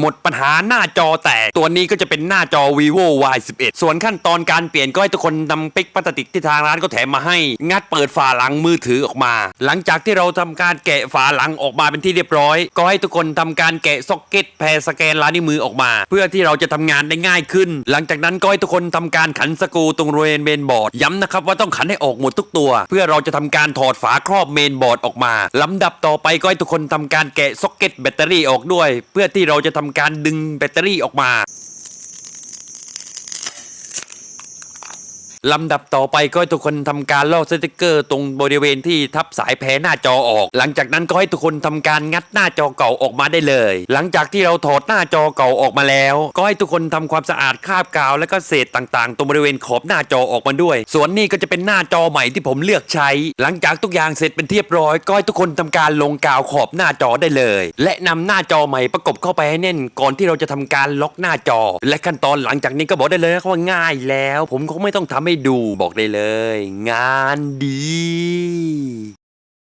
หมดปัญหาหน้าจอแตก ตัวนี้ก็จะเป็นหน้าจอ vivo y 1 1ส่วนขั้นตอนการเปลี่ยนก็ให้ทุกคนนำปิกพลาสติกที่ทางร้านก็แถมมาให้ งัดเปิดฝาหลังมือถือออกมา หลังจากที่เราทำการแกะฝาหลังออกมาเป็นที่เรียบร้อย ก็ให้ทุกคนทำการแกะซ็อกเก็ตแพรสแกนลายนิ้วมือออกมา เพื่อที่เราจะทำงานได้ง่ายขึ้น หลังจากนั้นก็ให้ทุกคนทำการขันสกรูตรงบริเวณเมนบอร์ดย้ำนะครับว่าต้องขันให้ออกหมดทุกตัว เพื่อเราจะทำการถอดฝาครอบเมนบอร์ดออกมาลำดับต่อไปก็ให้ทุกคนทำการแกะซ็อกเก็ตแบตเตอรี่ออกด้วย เพื่อที่เราจะทำการดึงแบตเตอรี่ออกมา ลำดับต่อไปก็ให้ทุกคนทำการลอกสติกเกอร์ตรงบริเวณที่ทับสายแพ้หน้าจอออก หลังจากนั้นก็ให้ทุกคนทำการงัดหน้าจอเก่าออกมาได้เลย หลังจากที่เราถอดหน้าจอเก่าออกมาแล้ว ก็ให้ทุกคนทำความสะอาดคราบกาวและก็เศษต่างๆ ตรงบริเวณขอบหน้าจอออกมาด้วย ส่วนนี้ก็จะเป็นหน้าจอใหม่ที่ผมเลือกใช้ หลังจากทุกอย่างเสร็จเป็นที่เรียบร้อยก็ให้ทุกคนทำการลงกาวขอบหน้าจอได้เลย และนำหน้าจอใหม่ประกบเข้าไปให้แน่นก่อนที่เราจะทำการล็อกหน้าจอ และขั้นตอนหลังจากนี้ก็บอกได้เลยนะครับว่าง่ายแล้ว ผมคงไม่ต้องทำให้ดูบอกได้เลย งานดี